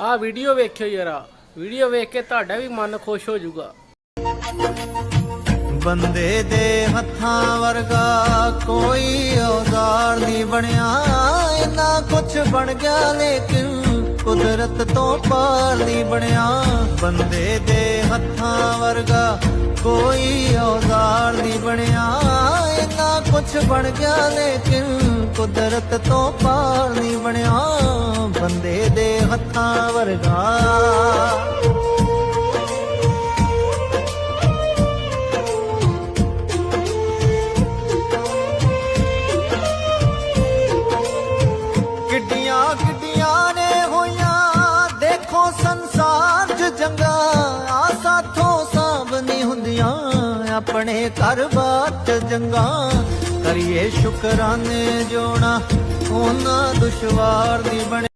ਆਹ ਵੀਡੀਓ ਵੇਖਿਓ ਯਾਰਾ। ਵੀਡੀਓ ਵੇਖ ਕੇ ਤੁਹਾਡਾ ਵੀ ਮਨ ਖੁਸ਼ ਹੋ ਜਾਊਗਾ। ਬੰਦੇ ਦੇ ਹੱਥਾਂ ਵਰਗਾ ਕੋਈ ਔਜ਼ਾਰ ਨਹੀਂ ਬਣਿਆ। ਇੰਨਾ ਕੁਛ ਬਣ ਗਿਆ ਲੇਕਿਨ ਕੁਦਰਤ ਤੋਂ ਪਾਰ ਨਹੀਂ ਬਣਿਆ। ਬੰਦੇ ਦੇ ਹੱਥਾਂ ਵਰਗਾ ਕੋਈ ਔਜ਼ਾਰ ਨਹੀਂ ਬਣਿਆ। ਇੰਨਾ ਕੁਛ ਬਣ ਗਿਆ ਲੇਕਿਨ ਕੁਦਰਤ ਤੋਂ ਪਾਰ ਨਹੀਂ ਬਣਿਆ। ਵਰਗਾ ਕਿੱਡੀਆਂ ਕਿੱਡੀਆਂ ਨੇ ਹੋਈਆਂ, ਦੇਖੋ ਸੰਸਾਰ 'ਚ ਜੰਗਾਂ ਆ ਸਾਥੋਂ ਸਾਂਭ ਨਹੀਂ ਹੁੰਦੀਆਂ। ਆਪਣੇ ਘਰ-ਬਾਰ 'ਚ ਜੰਗਾਂ ਕਰੀਏ ਸ਼ੁਕਰਾਨੇ ਜੋਣਾ ਉਹਨਾਂ ਦੁਸ਼ਵਾਰ ਦੀ ਬਣੇ